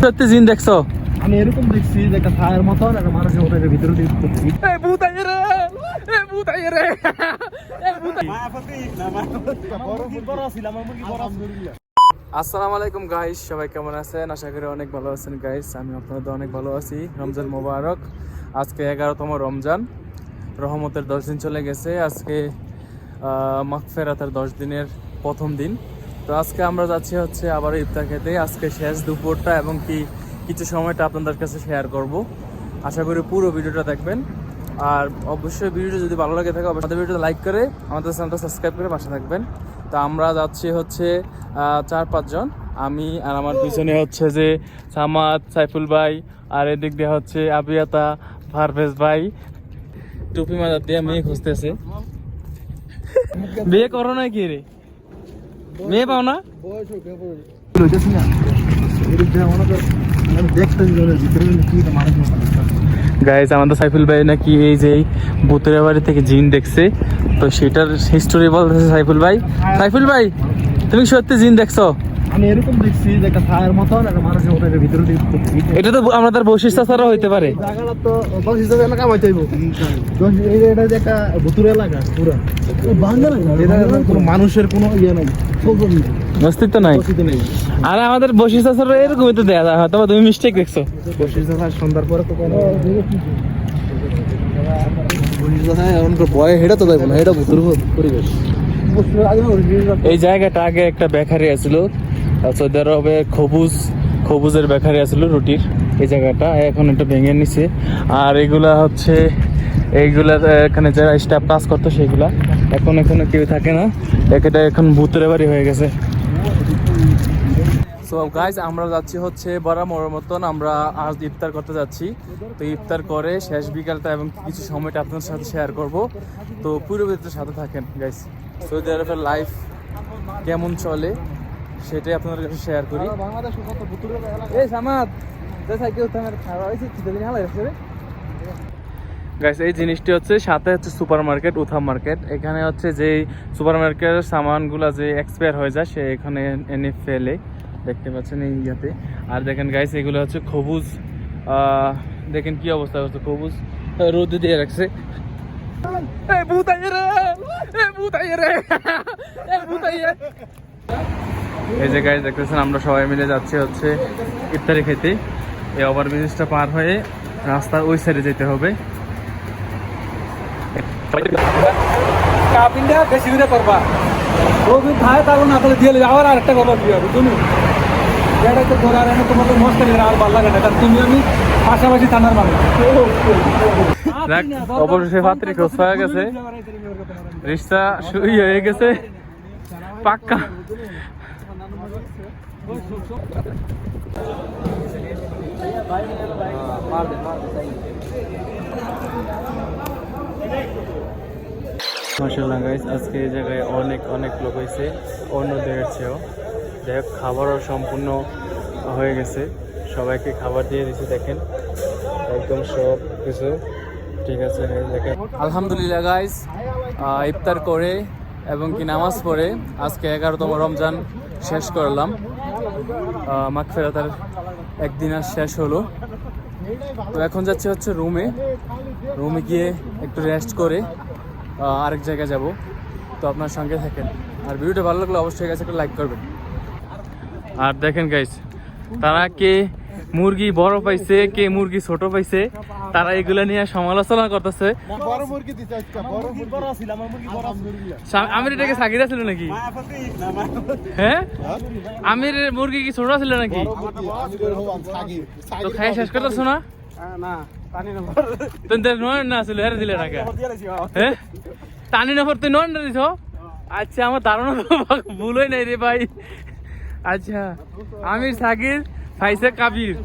সত্যি জিন দেখছ? আমি এরকম দেখছি যে একটা ছায়ের একটা মানুষের ভিতরে দিয়ে এই ভূত আইয়ে রে এই ভূত আইয়ে রে এই ভূত আসসালামু আলাইকুম গাইস সবাই কেমন আছেন? আশা করি অনেক ভালো আছেন গাইস আমি আপনাদের অনেক ভালো আছি। রমজান মোবারক। আজকে এগারোতম রমজান। রহমতের দশ দিন চলে গেছে। আজকে মাকফেরাতের দশ দিনের প্রথম দিন। তো আজকে আমরা যাচ্ছি হচ্ছে আবার ইফতার খেতে। আজকে শেষ দুপুরটা এবং কি কিছু সময়টা আপনাদের কাছে শেয়ার করব। আশা করি পুরো ভিডিওটা দেখবেন। আর অবশ্যই ভিডিওটা যদি ভালো লাগে থাকে, অবশ্যই ভিডিওটা লাইক করে আমাদের চ্যানেলটা সাবস্ক্রাইব করে পাশে থাকবেন। তো আমরা যাচ্ছি হচ্ছে চার পাঁচজন আমি আর আমার পিছনে হচ্ছে যে সামাদ, সাইফুল ভাই আর এদিক দিয়ে হচ্ছে আবিয়াতা, ফারভেজ ভাই। টুপি মাজার দিয়ে মেয়ে খুঁজতেছে। বিয়ে করো না কি রে? মেয়ে পাও না। গাইজ আমাদের সাইফুল ভাই নাকি এই যে ভূতের বাড়ি থেকে জিন দেখছে। তো সেটার হিস্টোরি বলতেছে সাইফুল ভাই। সাইফুল ভাই, তুমি সত্যি জিন দেখছ? আমি এরকম দেখছি যে একটা ছায়ের মতন একটা ভিতরে এটা তো আমাদের বৈশিষ্ট্য ছাড়াও হইতে পারে। জায়গাটা তো দশ এলাকা এটা যে একটা ভুতুরে এলাকা পুরা। মানুষের কোনো ইয়ে নাই। নেই, অস্তিত্ব নাই। আর আমাদের বৈশিষ্ট্য ছাড়াও এরকমই তো দেয়া যায় হয়তো বা তুমি মিস্টেক দেখছ। জায়গায় সন্ধ্যার পরে তো কোনো বয়ে হেঁটে তো যাইব না এটা ভুতুর পরিবেশ। এই জায়গাটা আগে একটা বেকারি আছিল সৌদি আরবে খবুজ, খবুজের বেকারি আছিল রুটির। এই জায়গাটা এখন এটা ভেঙে নিছে। আর এগুলা হচ্ছে, এইগুলা এখানে যারা স্টাফ কাজ করতো সেগুলা এখন, এখানে কেউ থাকে না। এটা এখন ভূতের বাড়ি হয়ে গেছে। সো গাইজ আমরা যাচ্ছি হচ্ছে বরাবর মতন। আমরা আজ ইফতার করতে যাচ্ছি। তো ইফতার করে শেষ বিকালটা এবং কিছু সময়টা আপনার সাথে শেয়ার করব। তো পুরো সাথে থাকেন গাইজ সৌদি আরবের লাইফ কেমন চলে? সেটাই আপনাদের কাছে শেয়ার করি। এই সামাদ গাইস এই জিনিসটি হচ্ছে সাথে হচ্ছে সুপার মার্কেট উথাম মার্কেট। এখানে হচ্ছে যে সুপার মার্কেটের সামানগুলো যে এক্সপায়ার হয়ে যায় সে এখানে এনে ফেলে দেখতে পাচ্ছেন এই ইয়াতে। আর দেখেন গাইস এগুলো হচ্ছে খবুজ দেখেন কি অবস্থা হচ্ছে খবুজ রোদে দিয়ে রাখছে। এই ভূত আইয়ে রে! এই ভূত রে! এই ভূত আইয়ে! এই যে গাইজ দেখতেছেন আমরা সবাই মিলে যাচ্ছি হচ্ছে ইফতারি খেতে। এই ওভার ব্রিজটা পার হয়ে রাস্তার ওই সাইডে যেতে হবে। বেশি করে করবা। খায় তারপর না তাহলে দিয়ে আবার আরেকটা কথা দিয়ে হবে তুমি এটা তো ধরে আর এনে তোমাকে মস্ত করে আর ভালো লাগে না তুমি আমি পাশাপাশি থানার মানুষ। দেখ অবশেষে পাত্রী খোঁজ পাওয়া গেছে। রিক্সা শুই হয়ে গেছে। পাক্কা। মাসাল্লাহ গাইস আজকে এই জায়গায় অনেক অনেক লোক হয়েছে অন্য দিনের চেয়েও। যাই হোক, খাবারও সম্পূর্ণ হয়ে গেছে। সবাইকে খাবার দিয়ে দিয়েছে দেখেন। একদম সব কিছু। ঠিক আছে দেখেন। আলহামদুলিল্লাহ গাইস ইফতার করে এবং কি নামাজ পড়ে আজকে এগারোতম রমজান শেষ করলাম। মাগফেরাতার একদিন আর শেষ হলো। তো এখন যাচ্ছে হচ্ছে রুমে। রুমে গিয়ে একটু রেস্ট করে আরেক জায়গায় যাব। তো আপনার সঙ্গে থাকেন। আর ভিডিওটা ভালো লাগলে অবশ্যই গাছ একটা লাইক করবেন। আর দেখেন গাইস তারা কে মুরগি বড় পাইছে কে মুরগি ছোট পাইছে তারা এগুলো নিয়ে সমালোচনা করতেছে। বড় মুরগি দিতে আজকে বড় মুরগি বড় ছিল আমার এটাকে সাকিরা ছিল নাকি? হ্যাঁ? আমির মুরগি কি ছোট ছিল নাকি? তো খাই শেষ করতেছো না? হ্যাঁ? আচ্ছা আমার ধারণা ভুলই নাই রে ভাই। আচ্ছা আমির সাকির কাবির।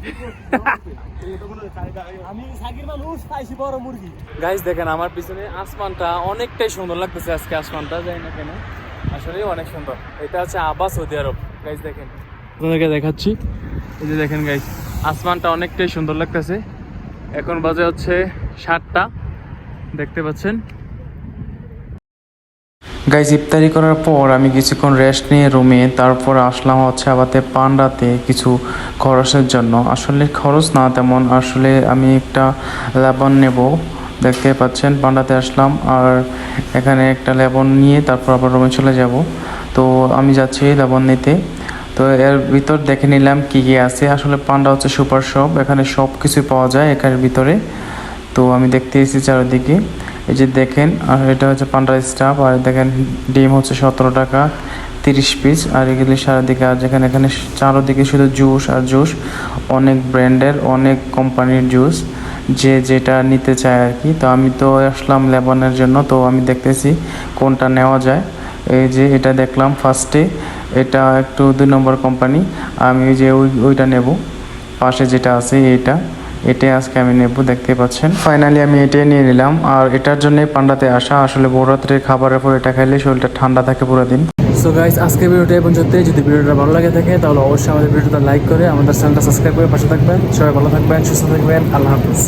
খাইছি মুরগি গাইস দেখেন, আমার পিছনে আসমানটা অনেকটাই সুন্দর লাগতেছে আজকে আসমানটা যাই না কেন। আসলে অনেক সুন্দর। এটা হচ্ছে আবাস সৌদি আরব। গাইস দেখেন। আপনাদেরকে দেখাচ্ছি। এই যে দেখেন গাইস আসমানটা অনেকটাই সুন্দর লাগতেছে। এখন বাজে হচ্ছে সাতটা। দেখতে পাচ্ছেন? গাইজ, ইফতারি করার পর আমি কিছুক্ষণ রেস্ট নিয়ে রুমে তারপর আসলাম হচ্ছে আবাতে পান্ডাতে কিছু খরচের জন্য। আসলে খরচ না তেমন, আসলে আমি একটা লেবন নেব, দেখতে পাচ্ছেন, পান্ডাতে আসলাম, আর এখানে একটা লেবন নিয়ে তারপর আবার রুমে চলে যাব। তো আমি যাচ্ছি লেবন নিতে। তো এর ভিতর দেখে নিলাম কী কী আছে। আসলে পান্ডা হচ্ছে সুপার শপ এখানে সব কিছুই পাওয়া যায় এখানের ভিতরে। তো আমি দেখতে এসেছি চারিদিকে। এই যে দেখেন, আর এটা হচ্ছে পান্ডা স্টাফ, আর দেখেন ডিম হচ্ছে সতেরো টাকা, তিরিশ পিস আর এগুলি সারাদিকে আর যেখানে এখানে চারোদিকে শুধু জুস আর জুস, অনেক ব্র্যান্ডের, অনেক কোম্পানির জুস, যে যেটা নিতে চায় আর কি। তো আমি তো আসলাম লেবনের জন্য, তো আমি দেখতেছি কোনটা নেওয়া যায়। এই যে এটা দেখলাম ফার্স্টে, এটা একটু দুই নম্বর কোম্পানি, আমি যে ওই, ওইটা নেব, পাশে যেটা আছে এইটা। এটাই আজকে আমি নেব দেখতে পাচ্ছেন। ফাইনালি আমি এটাই নিয়ে নিলাম। আর এটার জন্য পান্ডাতে আসা, আসলে বড়রাত্রের খাবারের পর এটা খাইলে শরীরটা ঠান্ডা থাকে পুরো দিন। সো গাইজ আজকে ভিডিওটা এবং সত্যি যদি ভিডিওটা ভালো লাগে থাকে, তাহলে অবশ্যই আমাদের ভিডিওটা লাইক করে আমাদের চ্যানেলটা সাবস্ক্রাইব করে পাশে থাকবেন। সবাই ভালো থাকবেন, সুস্থ থাকবেন। আল্লাহ হাফিজ।